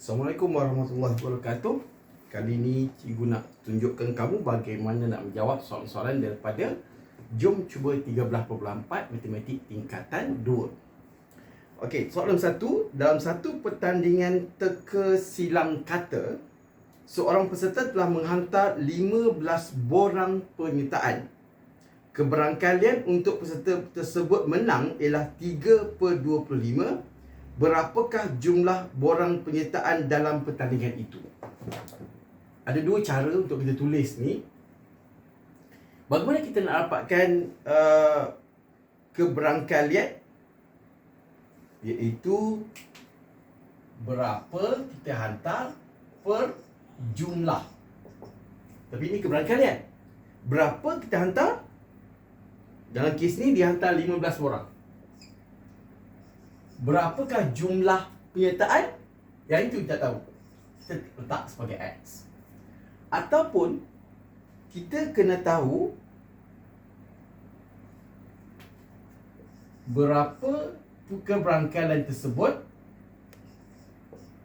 Assalamualaikum warahmatullahi wabarakatuh. Kali ini cikgu nak tunjukkan kamu bagaimana nak menjawab soalan-soalan daripada Jom cuba 13.4 Matematik tingkatan 2. Okey, soalan satu. Dalam satu pertandingan teka silang kata, seorang peserta telah menghantar 15 borang penyertaan. Keberangkalian untuk peserta tersebut menang ialah 3 per 25 berapakah jumlah borang penyertaan dalam pertandingan itu? Ada dua cara untuk kita tulis ni. Bagaimana kita nak dapatkan uh, keberangkalian iaitu berapa kita hantar per jumlah. Tapi ini keberangkalian. Berapa kita hantar? Dalam kes ni dia hantar 15 orang berapakah jumlah penyertaan? Yang itu kita tahu. Kita letak sebagai X. Ataupun kita kena tahu berapa keberangkalan tersebut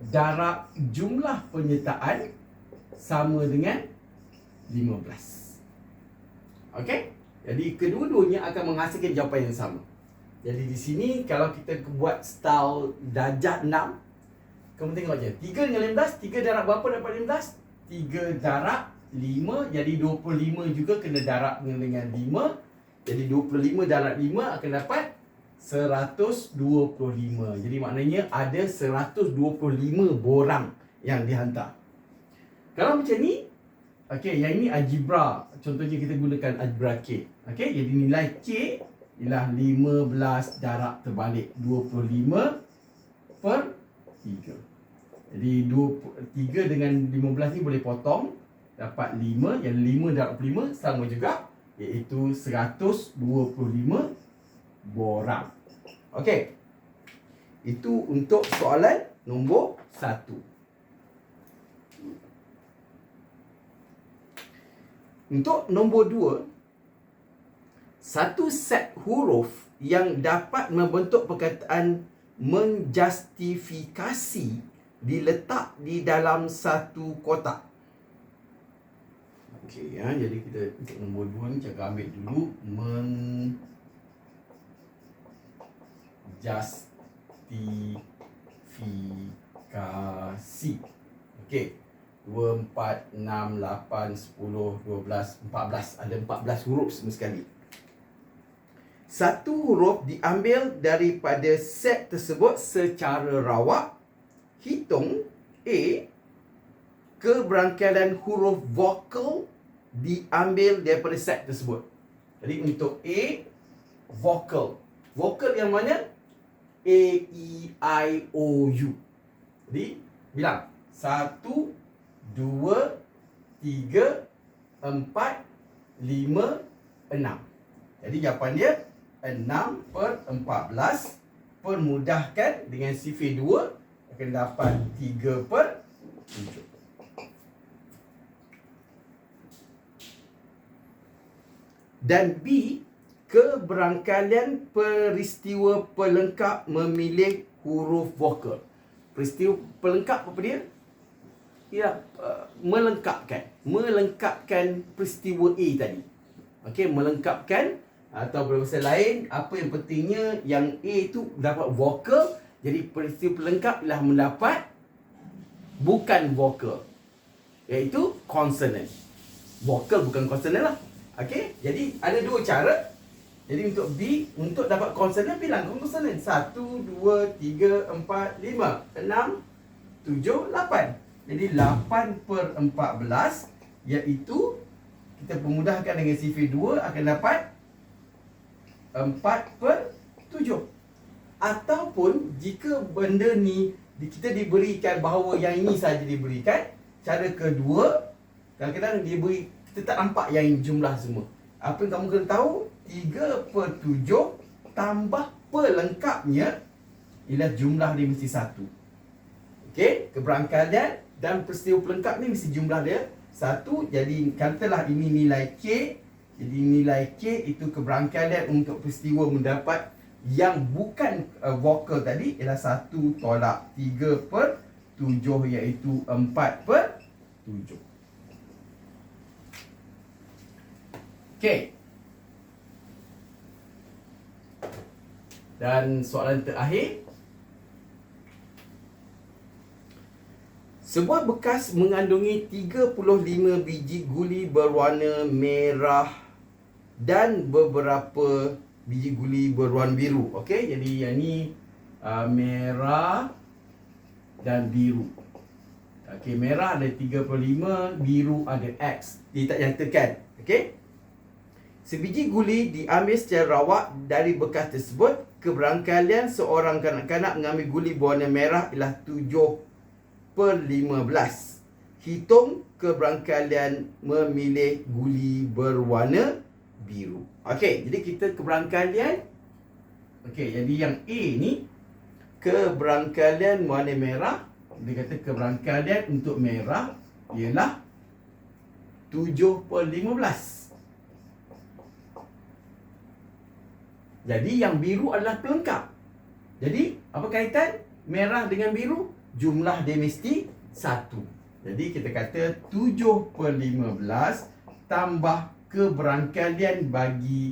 darab jumlah penyertaan sama dengan 15. Okey? Jadi kedua-duanya akan menghasilkan jawapan yang sama. Jadi di sini kalau kita buat style darjah 6 Kamu tengok je. 3 dengan 15 3 darab berapa dapat 15? 3 darab 5 Jadi 25 juga kena darab dengan 5 Jadi 25 darab 5 akan dapat 125 Jadi maknanya ada 125 borang yang dihantar. Kalau macam ni Okay, yang ini algebra. Contohnya kita gunakan algebra K. Okay, jadi nilai K ialah 15 darab terbalik 25 per 3. Jadi 2, 3 dengan 15 ni boleh potong dapat 5 yang 5 darab 5 sama juga iaitu 125 borang. Okey. Itu untuk soalan nombor 1. Untuk nombor 2 satu set huruf yang dapat membentuk perkataan menjustifikasi diletak di dalam satu kotak. Okey ya, jadi kita untuk nombor dua ni cakap ambil dulu menjustifikasi. Okey. 2, 4, 6, 8, 10, 12, 14 Ada 14 huruf semua sekali satu huruf diambil daripada set tersebut secara rawak. Hitung A keberangkalan huruf vokal diambil daripada set tersebut. Jadi untuk A vokal. Vokal yang mana? A E I O U. Jadi bilang satu, dua, tiga, empat, lima, enam. Jadi jawapan dia 6 per 14 Permudahkan dengan sifir 2 Akan dapat 3 per 7 Dan B Keberangkalian peristiwa pelengkap memilih huruf vokal. Peristiwa pelengkap apa dia? Ya, uh, melengkapkan. Melengkapkan peristiwa A tadi. Okey, melengkapkan atau berbahasa lain apa yang pentingnya yang A itu dapat vokal jadi peristiwa pelengkap ialah mendapat bukan vokal iaitu consonant. Vokal bukan consonant lah. Okey? Jadi ada dua cara. Jadi untuk B untuk dapat consonant bilang consonant. 1 2 3 4 5 6 7 8 jadi 8 per 14 iaitu kita pemudahkan dengan sifir 2 akan dapat 4 per 7 Ataupun jika benda ni kita diberikan bahawa yang ini saja diberikan Cara kedua Kadang-kadang dia beri Kita tak nampak yang jumlah semua. Apa yang kamu kena tahu? 3 per 7 Tambah pelengkapnya Ialah jumlah dia mesti satu. Okey? Keberangkalian Dan peristiwa pelengkap ni mesti jumlah dia Satu. Jadi katalah ini nilai K jadi nilai K itu keberangkalian untuk peristiwa mendapat yang bukan uh, vokal tadi ialah 1 tolak 3 per 7 iaitu 4 per 7. Okey. Dan soalan terakhir Sebuah bekas mengandungi 35 biji guli berwarna merah dan beberapa biji guli berwarna biru. Okey, jadi yang ni uh, merah dan biru. Okey, merah ada 35, biru ada X. Dia tak nyatakan. Okey. Sebiji guli diambil secara rawak dari bekas tersebut. Keberangkalian seorang kanak-kanak mengambil guli berwarna merah ialah 7 per 15. Hitung keberangkalian memilih guli berwarna biru. Okey, jadi kita keberangkalian Okey, jadi yang A ni keberangkalian warna merah. Dia kata keberangkalian untuk merah ialah 7 per 15. Jadi yang biru adalah pelengkap. Jadi apa kaitan merah dengan biru? jumlah dia mesti 1. Jadi kita kata 7 per 15 tambah keberangkalian bagi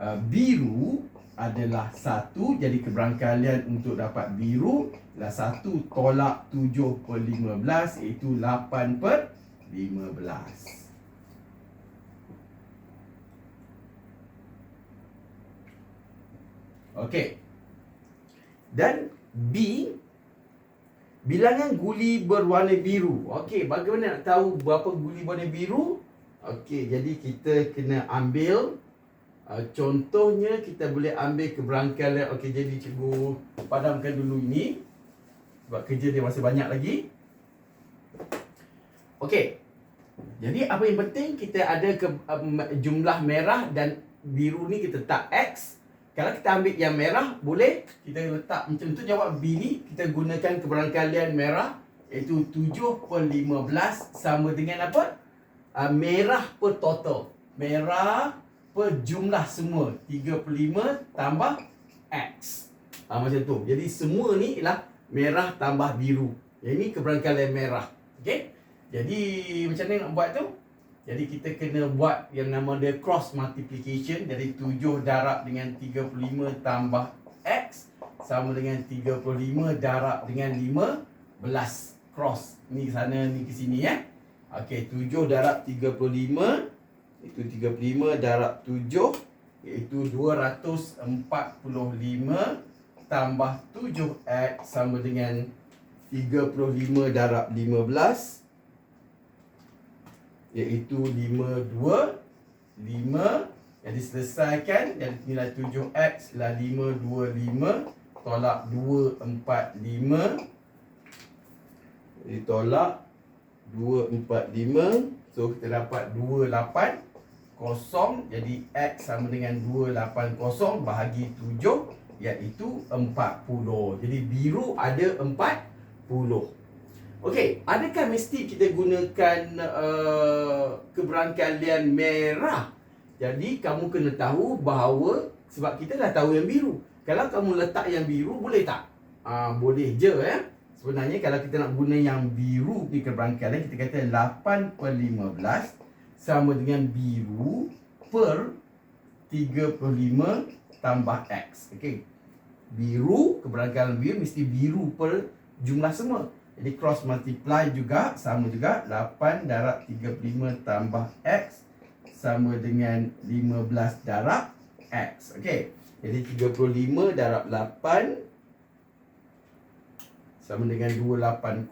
uh, biru adalah 1. Jadi keberangkalian untuk dapat biru adalah 1 tolak 7 per 15 iaitu 8 per 15. Okey. Dan B Bilangan guli berwarna biru. Okey, bagaimana nak tahu berapa guli berwarna biru? Okey, jadi kita kena ambil uh, contohnya kita boleh ambil keberangkalian. Okey, jadi cikgu padamkan dulu ini. Sebab kerja dia masih banyak lagi. Okey. Jadi apa yang penting kita ada ke, um, jumlah merah dan biru ni kita tak X kalau kita ambil yang merah, boleh kita letak macam tu jawab B ni kita gunakan keberangkalian merah iaitu 7 per 15 sama dengan apa? Uh, merah per total. Merah per jumlah semua 3 per 5 tambah X. Uh, macam tu. Jadi semua ni ialah merah tambah biru. Yang ini keberangkalian merah. Okey? Jadi macam mana nak buat tu? Jadi kita kena buat yang nama dia cross multiplication Jadi 7 darab dengan 35 tambah X Sama dengan 35 darab dengan 15 Cross Ni ke sana ni ke sini ya Okey 7 darab 35 Itu 35 darab 7 Iaitu 245 Tambah 7X sama dengan 35 darab 15 iaitu 5 2 5 yang diselesaikan dan nilai 7x ialah 5 2 5 tolak 2 4 5 ditolak 2 4 5 so kita dapat 2 8 kosong jadi x sama dengan 2 8 kosong bahagi 7 iaitu 40 jadi biru ada 40 Okey, adakah mesti kita gunakan uh, keberangkalian merah? Jadi kamu kena tahu bahawa sebab kita dah tahu yang biru. Kalau kamu letak yang biru boleh tak? Uh, boleh je ya. Sebenarnya kalau kita nak guna yang biru di keberangkalian kita kata 8 per 15 sama dengan biru per 35 tambah X. Okey. Biru, keberangkalian biru mesti biru per jumlah semua. Jadi cross multiply juga sama juga 8 darab 35 tambah X sama dengan 15 darab X. Okey. Jadi 35 darab 8 sama dengan 280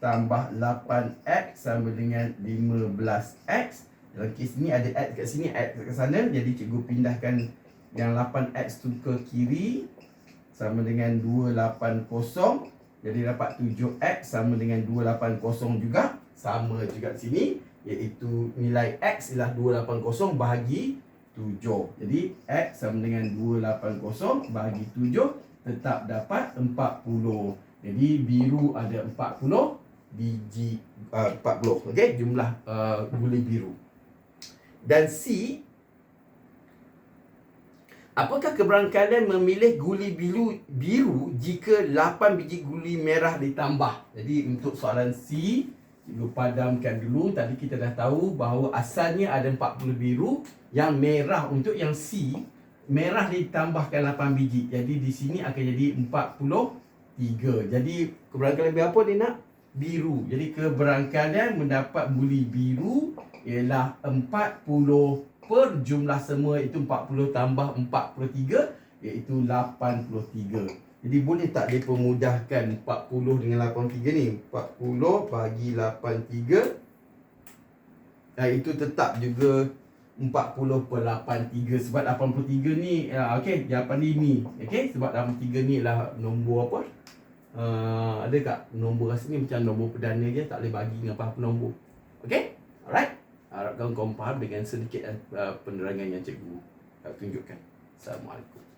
tambah 8X sama dengan 15X. Dalam kes ni ada X kat sini, X kat sana. Jadi cikgu pindahkan yang 8X tu ke kiri. Sama dengan 280 jadi dapat 7X sama dengan 280 juga. Sama juga sini Iaitu nilai X ialah 280 bahagi 7 Jadi X sama dengan 280 bahagi 7 Tetap dapat 40 Jadi biru ada 40 Biji uh, 40 okay? Jumlah uh, guli biru Dan C Apakah keberangkalian memilih guli biru biru jika 8 biji guli merah ditambah? Jadi untuk soalan C, cikgu padamkan dulu. Tadi kita dah tahu bahawa asalnya ada 40 biru, yang merah untuk yang C merah ditambahkan 8 biji. Jadi di sini akan jadi 43. Jadi keberangkalian berapa dia nak? Biru. Jadi keberangkalian mendapat guli biru ialah 40 per jumlah semua itu 40 tambah 43 iaitu 83. Jadi boleh tak dia pemudahkan 40 dengan 83 ni? 40 bagi 83 uh, itu tetap juga 40 per 83 sebab 83 ni uh, okey jawapan ni ni okey sebab 83 ni lah nombor apa? Uh, ada tak nombor rasa ni macam nombor perdana je tak boleh bagi dengan apa-apa nombor okey? Alright. Harapkan kau faham dengan sedikit uh, penerangan yang cikgu uh, tunjukkan. Assalamualaikum